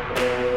Dzisiaj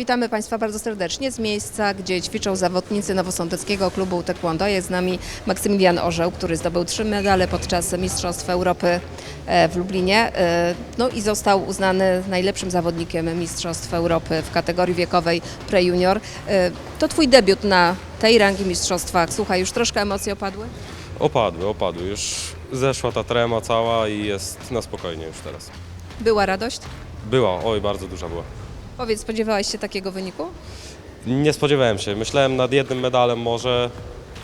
witamy Państwa bardzo serdecznie z miejsca, gdzie ćwiczą zawodnicy Nowosądeckiego Klubu Taekwondo. Jest z nami Maksymilian Orzeł, który zdobył trzy medale podczas Mistrzostw Europy e, w Lublinie. E, No i został uznany najlepszym zawodnikiem Mistrzostw Europy w kategorii wiekowej pre-junior. E, To Twój debiut na tej rangi mistrzostwach. Słuchaj, już troszkę emocje opadły? Opadły, opadły. Już zeszła ta trema cała i jest na spokojnie już teraz. Była radość? Była, oj, bardzo duża była. Powiedz, spodziewałeś się takiego wyniku? Nie spodziewałem się. Myślałem nad jednym medalem może,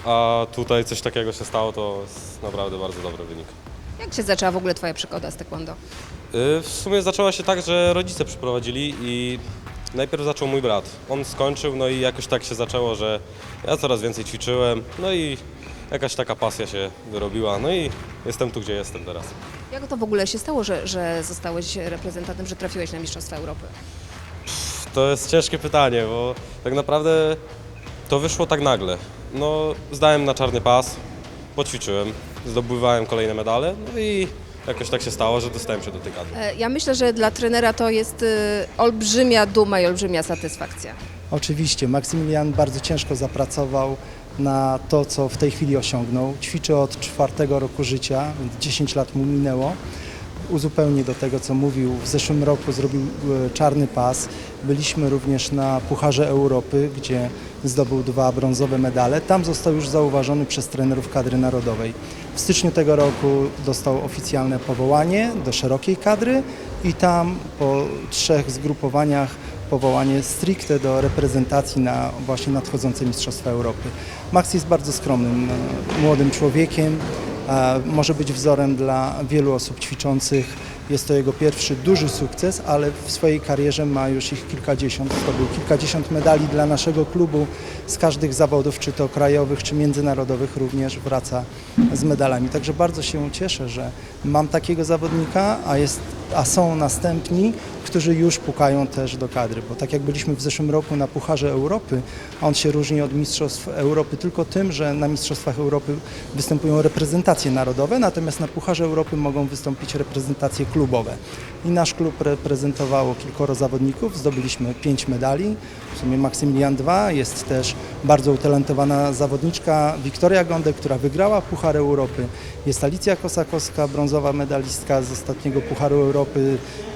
a tutaj coś takiego się stało, to jest naprawdę bardzo dobry wynik. Jak się zaczęła w ogóle Twoja przygoda z taekwondo? Y, W sumie zaczęła się tak, że rodzice przyprowadzili i najpierw zaczął mój brat. On skończył, no i jakoś tak się zaczęło, że ja coraz więcej ćwiczyłem, no i jakaś taka pasja się wyrobiła, no i jestem tu, gdzie jestem teraz. Jak to w ogóle się stało, że, że zostałeś reprezentantem, że trafiłeś na Mistrzostwa Europy? To jest ciężkie pytanie, bo tak naprawdę to wyszło tak nagle. No, zdałem na czarny pas, poćwiczyłem, zdobywałem kolejne medale, no i jakoś tak się stało, że dostałem się do tej kadry. E, Ja myślę, że dla trenera to jest y, olbrzymia duma i olbrzymia satysfakcja. Oczywiście, Maksymilian bardzo ciężko zapracował na to, co w tej chwili osiągnął. Ćwiczy od czwartego roku życia, więc 10 lat mu minęło. Uzupełnię do tego, co mówił, w zeszłym roku zrobił e, czarny pas. Byliśmy również na Pucharze Europy, gdzie zdobył dwa brązowe medale. Tam został już zauważony przez trenerów kadry narodowej. W styczniu tego roku dostał oficjalne powołanie do szerokiej kadry i tam po trzech zgrupowaniach powołanie stricte do reprezentacji na właśnie nadchodzące Mistrzostwa Europy. Max jest bardzo skromnym, e, młodym człowiekiem, może być wzorem dla wielu osób ćwiczących. Jest to jego pierwszy duży sukces, ale w swojej karierze ma już ich kilkadziesiąt. Zdobył kilkadziesiąt medali dla naszego klubu z każdych zawodów, czy to krajowych, czy międzynarodowych również wraca z medalami. Także bardzo się cieszę, że mam takiego zawodnika, a, jest, a są następni, którzy już pukają też do kadry, bo tak jak byliśmy w zeszłym roku na Pucharze Europy, on się różni od Mistrzostw Europy tylko tym, że na Mistrzostwach Europy występują reprezentacje narodowe, natomiast na Pucharze Europy mogą wystąpić reprezentacje klubowe. I nasz klub reprezentowało kilkoro zawodników, zdobyliśmy pięć medali, w sumie Maksymilian dwa, jest też bardzo utalentowana zawodniczka Wiktoria Gądek, która wygrała Puchar Europy, jest Alicja Kosakowska, brązowa medalistka z ostatniego Pucharu Europy,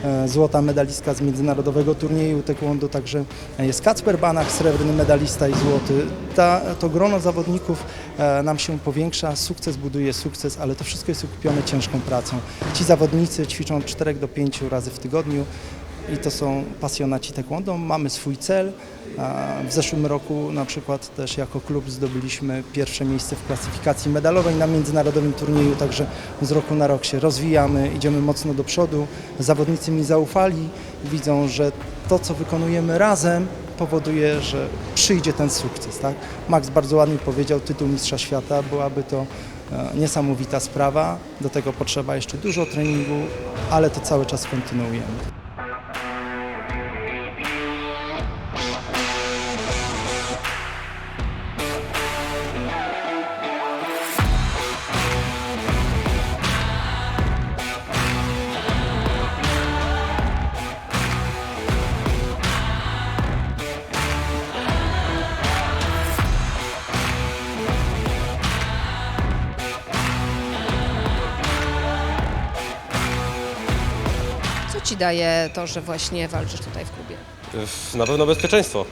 e, złota medalistka z międzynarodowego turnieju taekwondo, także jest Kacper Banach, srebrny medalista i złoty. Ta, to grono zawodników e, nam się powiększa, sukces buduje sukces, ale to wszystko jest okupione ciężką pracą. Ci zawodnicy ćwiczą od 4 do 5 razy w tygodniu i to są pasjonaci taekwondo. Mamy swój cel. W zeszłym roku na przykład też jako klub zdobyliśmy pierwsze miejsce w klasyfikacji medalowej na międzynarodowym turnieju, także z roku na rok się rozwijamy, idziemy mocno do przodu. Zawodnicy mi zaufali, widzą, że to co wykonujemy razem powoduje, że przyjdzie ten sukces. Tak? Max bardzo ładnie powiedział, tytuł Mistrza Świata, byłaby to e, niesamowita sprawa. Do tego potrzeba jeszcze dużo treningu, ale to cały czas kontynuujemy. Ci daje to, że właśnie walczysz tutaj w klubie? Na pewno bezpieczeństwo.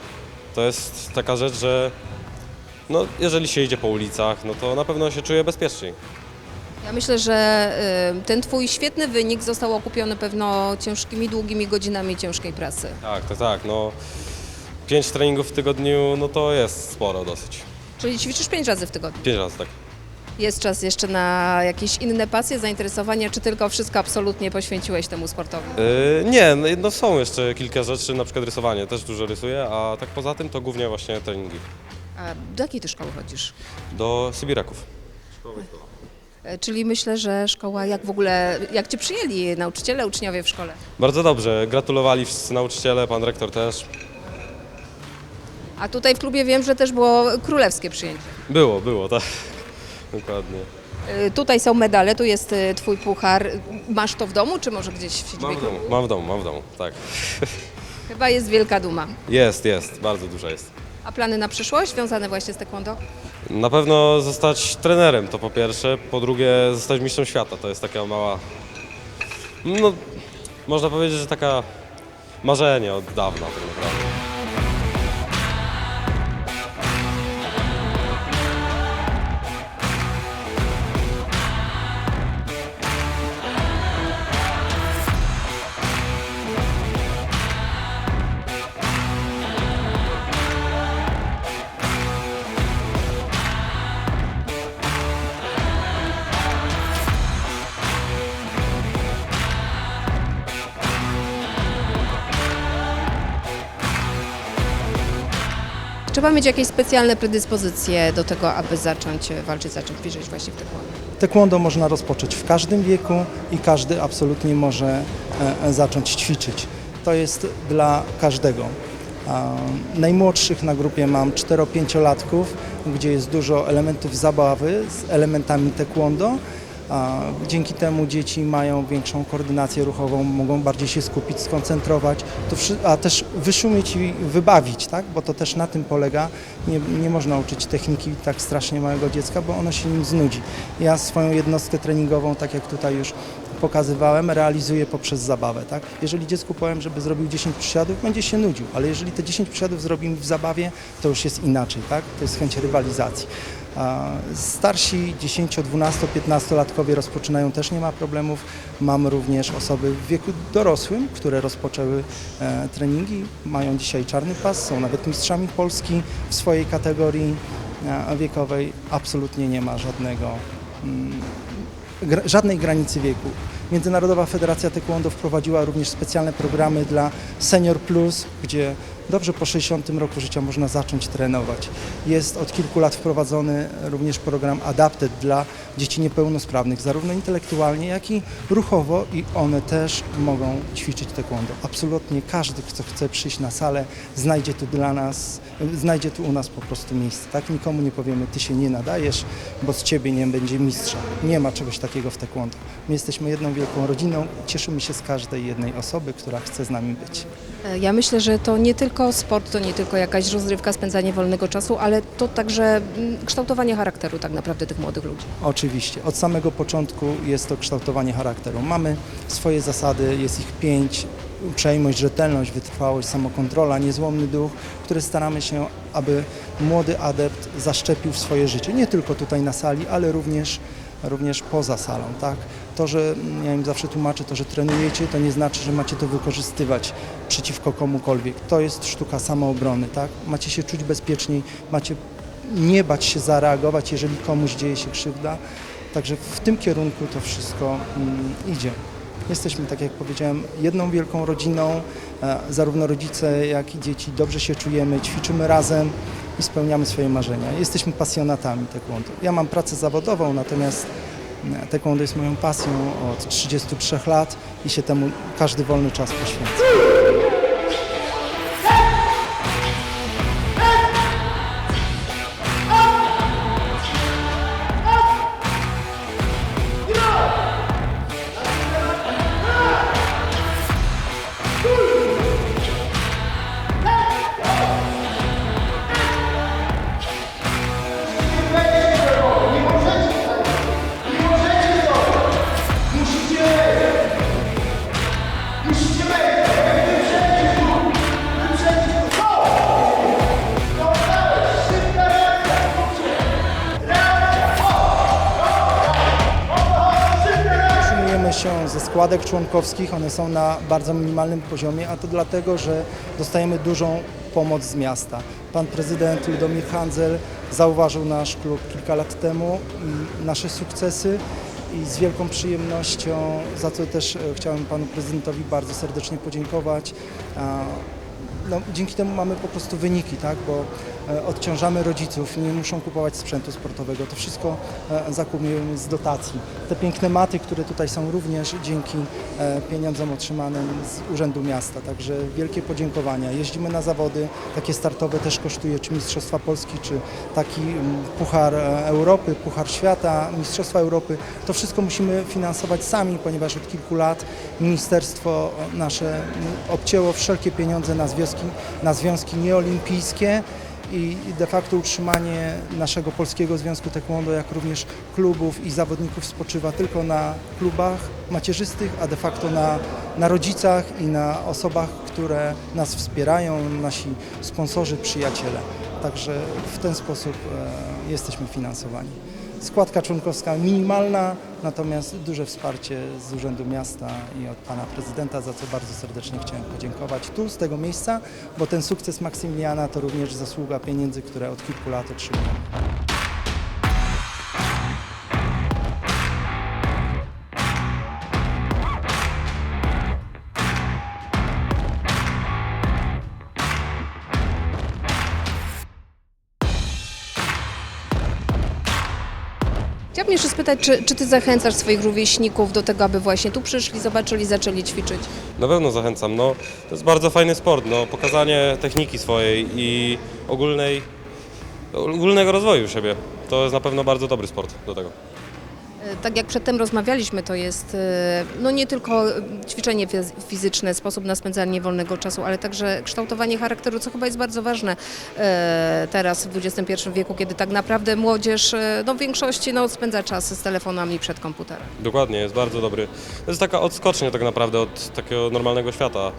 To jest taka rzecz, że no, jeżeli się idzie po ulicach, no to na pewno się czuje bezpieczniej. Ja myślę, że y, ten Twój świetny wynik został okupiony pewno ciężkimi, długimi godzinami ciężkiej pracy. Tak, tak, tak. No, Pięć treningów w tygodniu, no to jest sporo dosyć. Czyli ćwiczysz pięć razy w tygodniu. Pięć razy tak. Jest czas jeszcze na jakieś inne pasje, zainteresowania, czy tylko wszystko absolutnie poświęciłeś temu sportowi? Yy, nie, no, no są jeszcze kilka rzeczy, na przykład rysowanie, też dużo rysuję, a tak poza tym to głównie właśnie treningi. A do jakiej ty szkoły chodzisz? Do Sybiraków. E, Czyli myślę, że szkoła, jak w ogóle, jak cię przyjęli nauczyciele, uczniowie w szkole? Bardzo dobrze, gratulowali wszyscy nauczyciele, pan rektor też. A tutaj w klubie wiem, że też było królewskie przyjęcie. Było, było, tak. Dokładnie. E, Tutaj są medale, tu jest e, twój puchar. Masz to w domu, czy może gdzieś w siedzibie Mam w domu, mam w domu, mam w domu, tak. Chyba jest wielka duma. Jest, jest, bardzo duża jest. A plany na przyszłość związane właśnie z taekwondo? Na pewno zostać trenerem to po pierwsze, po drugie zostać mistrzem świata. To jest taka mała, no można powiedzieć, że taka marzenie od dawna tak naprawdę. Trzeba mieć jakieś specjalne predyspozycje do tego, aby zacząć e, walczyć, zacząć wierzyć właśnie w taekwondo. Taekwondo można rozpocząć w każdym wieku i każdy absolutnie może e, e, zacząć ćwiczyć. To jest dla każdego. Najmłodszych na grupie mam 4-5-latków, gdzie jest dużo elementów zabawy z elementami taekwondo. Dzięki temu dzieci mają większą koordynację ruchową, mogą bardziej się skupić, skoncentrować, a też wyszumieć i wybawić, tak? bo to też na tym polega. Nie, nie można uczyć techniki tak strasznie małego dziecka, bo ono się nim znudzi. Ja swoją jednostkę treningową, tak jak tutaj już pokazywałem, realizuję poprzez zabawę. Tak? Jeżeli dziecku powiem, żeby zrobił 10 przysiadów, będzie się nudził, ale jeżeli te 10 przysiadów zrobimy w zabawie, to już jest inaczej. Tak? To jest chęć rywalizacji. Starsi 10, 12, 15-latkowie rozpoczynają też nie ma problemów. Mam również osoby w wieku dorosłym, które rozpoczęły e, treningi, mają dzisiaj czarny pas, są nawet mistrzami Polski w swojej kategorii e, wiekowej. Absolutnie nie ma żadnego mm, żadnej granicy wieku. Międzynarodowa Federacja Taekwondo wprowadziła również specjalne programy dla Senior Plus, gdzie dobrze po 60 roku życia można zacząć trenować. Jest od kilku lat wprowadzony również program Adapted dla dzieci niepełnosprawnych, zarówno intelektualnie, jak i ruchowo i one też mogą ćwiczyć taekwondo. Absolutnie każdy, kto chce przyjść na salę, znajdzie tu dla nas, znajdzie tu u nas po prostu miejsce. Tak nikomu nie powiemy, ty się nie nadajesz, bo z ciebie nie będzie mistrza. Nie ma czegoś takiego w taekwondo. My jesteśmy jedną wielką rodziną, cieszymy się z każdej jednej osoby, która chce z nami być. Ja myślę, że to nie tylko sport, to nie tylko jakaś rozrywka, spędzanie wolnego czasu, ale to także mm, kształtowanie charakteru tak naprawdę tych młodych ludzi. Oczywiście, od samego początku jest to kształtowanie charakteru. Mamy swoje zasady, jest ich pięć. Uprzejmość, rzetelność, wytrwałość, samokontrola, niezłomny duch, który staramy się, aby młody adept zaszczepił w swoje życie. Nie tylko tutaj na sali, ale również, również poza salą. Tak? To, że mm, ja im zawsze tłumaczę, to, że trenujecie, to nie znaczy, że macie to wykorzystywać przeciwko komukolwiek. To jest sztuka samoobrony. Tak? Macie się czuć bezpieczniej, macie nie bać się zareagować, jeżeli komuś dzieje się krzywda. Także w tym kierunku to wszystko mm, idzie. Jesteśmy, tak jak powiedziałem, jedną wielką rodziną. E, zarówno rodzice, jak i dzieci dobrze się czujemy, ćwiczymy razem i spełniamy swoje marzenia. Jesteśmy pasjonatami taekwondo. Ja mam pracę zawodową, natomiast taekwondo jest moją pasją od 33 lat i się temu każdy wolny czas poświęca. Większością ze składek członkowskich. One są na bardzo minimalnym poziomie, a to dlatego, że dostajemy dużą pomoc z miasta. Pan prezydent Ludomir Handzel zauważył nasz klub kilka lat temu i nasze sukcesy i z wielką przyjemnością, za co też e, chciałem panu prezydentowi bardzo serdecznie podziękować. No, dzięki temu mamy po prostu wyniki, tak? bo odciążamy rodziców, nie muszą kupować sprzętu sportowego. To wszystko e, zakupujemy z dotacji. Te piękne maty, które tutaj są również dzięki e, pieniądzom otrzymanym z Urzędu Miasta. Także wielkie podziękowania. Jeździmy na zawody, takie startowe też kosztuje, czy Mistrzostwa Polski, czy taki mm, Puchar e, Europy, Puchar Świata, Mistrzostwa Europy. To wszystko musimy finansować sami, ponieważ od kilku lat ministerstwo nasze mm, obcięło wszelkie pieniądze na związki, na związki nieolimpijskie i de facto utrzymanie naszego Polskiego Związku Taekwondo, jak również klubów i zawodników spoczywa tylko na klubach macierzystych, a de facto na, na rodzicach i na osobach, które nas wspierają, nasi sponsorzy, przyjaciele. Także w ten sposób e, jesteśmy finansowani. Składka członkowska minimalna, natomiast duże wsparcie z Urzędu Miasta i od Pana Prezydenta, za co bardzo serdecznie chciałem podziękować tu, z tego miejsca, bo ten sukces Maksymiliana to również zasługa pieniędzy, które od kilku lat otrzymujemy. Chciałabym jeszcze spytać, czy, czy ty zachęcasz swoich rówieśników do tego, aby właśnie tu przyszli, zobaczyli, zaczęli ćwiczyć? Na pewno zachęcam. No, to jest bardzo fajny sport. No, pokazanie techniki swojej i ogólnej, ogólnego rozwoju siebie. To jest na pewno bardzo dobry sport do tego. E, Tak jak przedtem rozmawialiśmy, to jest e, no nie tylko ćwiczenie fiz- fizyczne, sposób na spędzanie wolnego czasu, ale także kształtowanie charakteru, co chyba jest bardzo ważne e, teraz w XXI wieku, kiedy tak naprawdę młodzież no w większości no, spędza czas z telefonami przed komputerem. Dokładnie, jest bardzo dobry. To jest taka odskocznia tak naprawdę od takiego normalnego świata.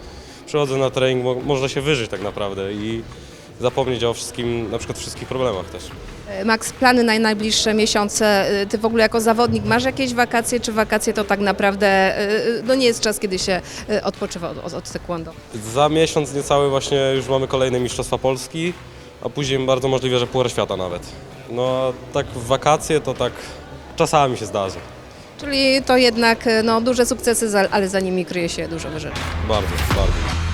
Przychodzę na trening, mo- można się wyżyć tak naprawdę i zapomnieć o wszystkim, na przykład wszystkich problemach też. E, Max, plany na najbliższe miesiące. E, Ty w ogóle jako zawodnik masz jakieś wakacje, czy wakacje to tak naprawdę e, no nie jest czas, kiedy się odpoczywa od, od taekwondo? Za miesiąc niecały właśnie już mamy kolejne Mistrzostwa Polski, a później bardzo możliwe, że Puchar Świata nawet. No tak w wakacje to tak czasami się zdarzy. Czyli to jednak no, duże sukcesy, ale za nimi kryje się dużo wyrzeczeń. Bardzo, bardzo.